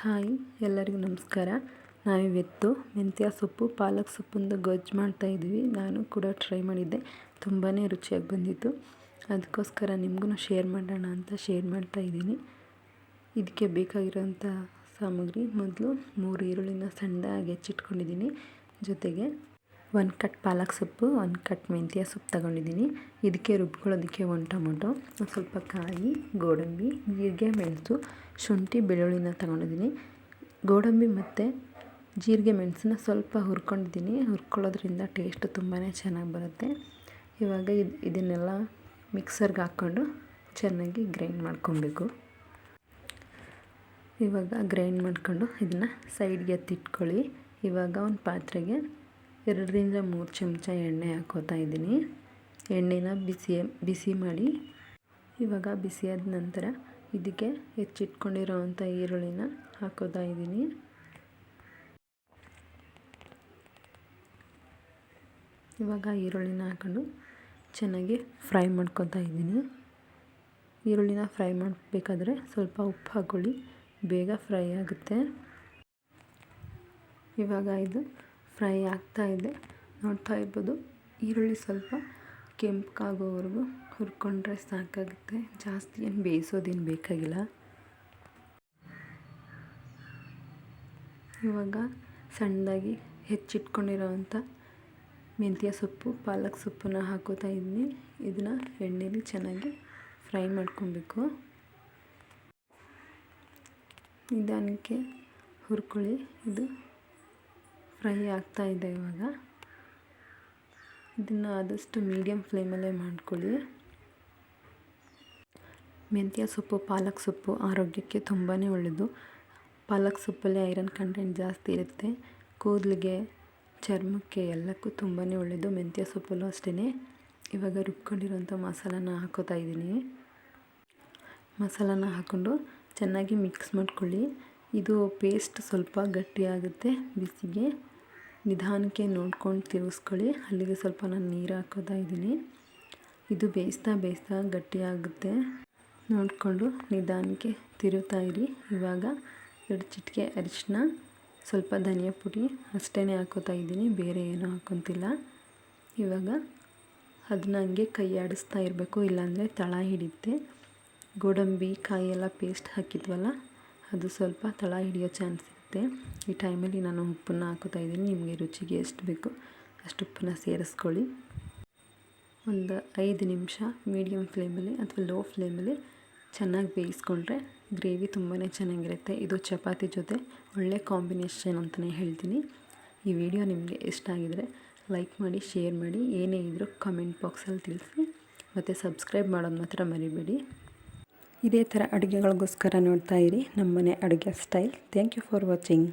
Hi, ಎಲ್ಲರಿಗೂ ನಮಸ್ಕಾರ. ನಾವಿವತ್ತು ಮೆಂತ್ಯ ಸೊಪ್ಪು, ಪಾಲಕ್ ಸೊಪ್ಪೊಂದು ಗೊಜ್ಜು ಮಾಡ್ತಾಯಿದ್ವಿ ನಾನು ಕೂಡ ಟ್ರೈ ಮಾಡಿದ್ದೆ. ತುಂಬಾ ರುಚಿಯಾಗಿ ಬಂದಿತ್ತು. ಅದಕ್ಕೋಸ್ಕರ ನಿಮಗೂ ಶೇರ್ ಮಾಡೋಣ ಅಂತ ಶೇರ್ ಮಾಡ್ತಾಯಿದ್ದೀನಿ ಇದಕ್ಕೆ ಬೇಕಾಗಿರೋಂಥ ಸಾಮಗ್ರಿ ಮೊದಲು ಮೂರು ಈರುಳ್ಳಿನ ಸಣ್ಣದಾಗಿ ಹೆಚ್ಚಿಟ್ಕೊಂಡಿದ್ದೀನಿ. ಜೊತೆಗೆ ಒಂದು ಕಟ್ ಪಾಲಕ್ ಸೊಪ್ಪು ಒಂದು ಕಟ್ ಮೆಂತ್ಯ ಸೊಪ್ಪು ತಗೊಂಡಿದ್ದೀನಿ. ಇದಕ್ಕೆ ರುಬ್ಕೊಳ್ಳೋದಕ್ಕೆ ಒಂದು ಟೊಮೊಟೊ, ಒಂದು ಸ್ವಲ್ಪ ಕಾಯಿ, ಗೋಡಂಬಿ, ಜೀರಿಗೆ, ಮೆಣಸು, ಶುಂಠಿ, ಬೆಳ್ಳುಳ್ಳಿನ ತಗೊಂಡಿದ್ದೀನಿ. ಗೋಡಂಬಿ ಮತ್ತು ಜೀರಿಗೆ, ಮೆಣಸನ್ನ ಸ್ವಲ್ಪ ಹುರ್ಕೊಂಡಿದ್ದೀನಿ. ಹುರ್ಕೊಳ್ಳೋದ್ರಿಂದ ಟೇಸ್ಟ್ ತುಂಬಾ ಚೆನ್ನಾಗಿ ಬರುತ್ತೆ. ಇವಾಗ ಇದು, ಇದನ್ನೆಲ್ಲ ಮಿಕ್ಸರ್ಗೆ ಹಾಕ್ಕೊಂಡು ಚೆನ್ನಾಗಿ ಗ್ರೈಂಡ್ ಮಾಡ್ಕೊಬೇಕು. ಇವಾಗ ಗ್ರೈಂಡ್ ಮಾಡ್ಕೊಂಡು ಇದನ್ನು ಸೈಡ್ಗೆ ಎತ್ತಿಟ್ಕೊಳ್ಳಿ. ಇವಾಗ ಒಂದು ಪಾತ್ರೆಗೆ ಎರಡರಿಂದ ಮೂರು ಚಮಚ ಎಣ್ಣೆ ಹಾಕೋತಾ ಇದ್ದೀನಿ. ಎಣ್ಣೆನ ಬಿಸಿ ಬಿಸಿ ಮಾಡಿ. ಇವಾಗ ಬಿಸಿಯಾದ ನಂತರ ಇದಕ್ಕೆ ಹೆಚ್ಚಿಟ್ಕೊಂಡಿರೋವಂಥ ಈರುಳ್ಳಿನ ಹಾಕೋತಾ ಇದ್ದೀನಿ. ಇವಾಗ ಈರುಳ್ಳಿನ ಹಾಕೊಂಡು ಚೆನ್ನಾಗಿ ಫ್ರೈ ಮಾಡ್ಕೊತಾ ಇದ್ದೀನಿ. ಈರುಳ್ಳಿನ ಫ್ರೈ ಮಾಡಬೇಕಾದ್ರೆ ಸ್ವಲ್ಪ ಉಪ್ಪು ಹಾಕ್ಕೊಳ್ಳಿ. ಬೇಗ ಫ್ರೈ ಆಗುತ್ತೆ. ಇವಾಗ ಇದು ಫ್ರೈ ಆಗ್ತಾ ಇದೆ. ನೋಡ್ತಾ ಇರ್ಬೋದು. ಈರುಳ್ಳಿ ಸ್ವಲ್ಪ ಕೆಂಪಗಾಗೋವರೆಗೂ ಹುರ್ಕೊಂಡ್ರೆ ಸಾಕಾಗುತ್ತೆ. ಜಾಸ್ತಿ ಏನು ಬೇಯಿಸೋದೇನು ಬೇಕಾಗಿಲ್ಲ. ಇವಾಗ ಸಣ್ಣದಾಗಿ ಹೆಚ್ಚಿಟ್ಕೊಂಡಿರೋವಂಥ ಮೆಂತ್ಯ ಸೊಪ್ಪು, ಪಾಲಕ್ ಸೊಪ್ಪನ್ನ ಹಾಕೋತಾ ಇದ್ದೀನಿ. ಇದನ್ನು ಎಣ್ಣೆಲಿ ಚೆನ್ನಾಗಿ ಫ್ರೈ ಮಾಡ್ಕೊಬೇಕು. ನಿಧಾನಕ್ಕೆ ಹುರ್ಕೊಳ್ಳಿ. ಇದು ಫ್ರೈ ಆಗ್ತಾ ಇದೆ ಇವಾಗ. ಇದನ್ನು ಆದಷ್ಟು ಮೀಡಿಯಮ್ ಫ್ಲೇಮಲ್ಲೇ ಮಾಡ್ಕೊಳ್ಳಿ. ಮೆಂತ್ಯ ಸೊಪ್ಪು, ಪಾಲಕ್ ಸೊಪ್ಪು ಆರೋಗ್ಯಕ್ಕೆ ತುಂಬಾ ಒಳ್ಳೆಯದು ಪಾಲಕ್ ಸೊಪ್ಪಲ್ಲಿ ಐರನ್ ಕಂಟೆಂಟ್ ಜಾಸ್ತಿ ಇರುತ್ತೆ. ಕೂದಲಿಗೆ, ಚರ್ಮಕ್ಕೆ ಎಲ್ಲಕ್ಕೂ ತುಂಬಾ ಒಳ್ಳೆಯದು ಮೆಂತ್ಯ ಸೊಪ್ಪಲ್ಲೂ ಅಷ್ಟೇ ಇವಾಗ ರುಬ್ಕೊಂಡಿರೋಂಥ ಮಸಾಲಾನ ಹಾಕೋತಾ ಇದ್ದೀನಿ. ಮಸಾಲಾನ ಹಾಕ್ಕೊಂಡು ಚೆನ್ನಾಗಿ ಮಿಕ್ಸ್ ಮಾಡ್ಕೊಳ್ಳಿ. ಇದು ಪೇಸ್ಟ್ ಸ್ವಲ್ಪ ಗಟ್ಟಿಯಾಗುತ್ತೆ ಬಿಸಿಗೆ ನಿಧಾನಕ್ಕೆ ನೋಡ್ಕೊಂಡು ತಿರುಗಿಸ್ಕೊಳ್ಳಿ. ಅಲ್ಲಿಗೆ ಸ್ವಲ್ಪ ನಾನು ನೀರು ಹಾಕೋತಾ ಇದ್ದೀನಿ. ಇದು ಬೇಯಿಸ್ತಾ ಬೇಯಿಸ್ತಾ ಗಟ್ಟಿಯಾಗುತ್ತೆ ನೋಡಿಕೊಂಡು ನಿಧಾನಕ್ಕೆ ತಿರುಗ್ತಾ ಇರಿ. ಇವಾಗ ಎರಡು ಚಿಟಿಕೆ ಅರಿಶಿನ ಸ್ವಲ್ಪ ಧನಿಯಾ ಪುಡಿ ಅಷ್ಟೇ ಹಾಕೋತಾ ಇದ್ದೀನಿ. ಬೇರೆ ಏನೂ ಹಾಕೊತಿಲ್ಲ. ಇವಾಗ ಅದನ್ನ ಹಂಗೆ ಕೈ ಆಡಿಸ್ತಾ ಇರಬೇಕು, ಇಲ್ಲಾಂದರೆ ತಳ ಹಿಡಿಯುತ್ತೆ. ಗೋಡಂಬಿ, ಕಾಯಿ ಎಲ್ಲ ಪೇಸ್ಟ್ ಹಾಕಿದ್ವಲ್ಲ ಅದು ಸ್ವಲ್ಪ ತಳ ಹಿಡಿಯೋ ಚಾನ್ಸ್ ಇರುತ್ತೆ. ಈ ಟೈಮಲ್ಲಿ ನಾನು ಉಪ್ಪನ್ನು ಹಾಕೋತಾ ಇದ್ದೀನಿ. ನಿಮಗೆ ರುಚಿಗೆ ಎಷ್ಟು ಬೇಕು ಅಷ್ಟು ಉಪ್ಪನ್ನ ಸೇರಿಸ್ಕೊಳ್ಳಿ. ಒಂದು ಐದು ನಿಮಿಷ ಮೀಡಿಯಮ್ ಫ್ಲೇಮಲ್ಲಿ ಅಥವಾ ಲೋ ಫ್ಲೇಮಲ್ಲಿ ಚೆನ್ನಾಗಿ ಬೇಯಿಸ್ಕೊಂಡ್ರೆ ಗ್ರೇವಿ ತುಂಬಾ ಚೆನ್ನಾಗಿರುತ್ತೆ. ಇದು ಚಪಾತಿ ಜೊತೆ ಒಳ್ಳೆ ಕಾಂಬಿನೇಷನ್ ಅಂತಲೇ ಹೇಳ್ತೀನಿ. ಈ ವಿಡಿಯೋ ನಿಮಗೆ ಇಷ್ಟ ಆಗಿದರೆ ಲೈಕ್ ಮಾಡಿ ಶೇರ್ ಮಾಡಿ, ಏನೇ ಇದ್ದರೂ ಕಮೆಂಟ್ ಬಾಕ್ಸಲ್ಲಿ ತಿಳಿಸಿ. ಮತ್ತು ಸಬ್ಸ್ಕ್ರೈಬ್ ಮಾಡೋದು ಮಾತ್ರ ಮರಿಬೇಡಿ. ಇದೇ ಥರ ಅಡುಗೆಗಳಿಗೋಸ್ಕರ ನೋಡ್ತಾ ಇರಿ. ನಮ್ಮನೆ ಅಡುಗೆ style. Thank you for watching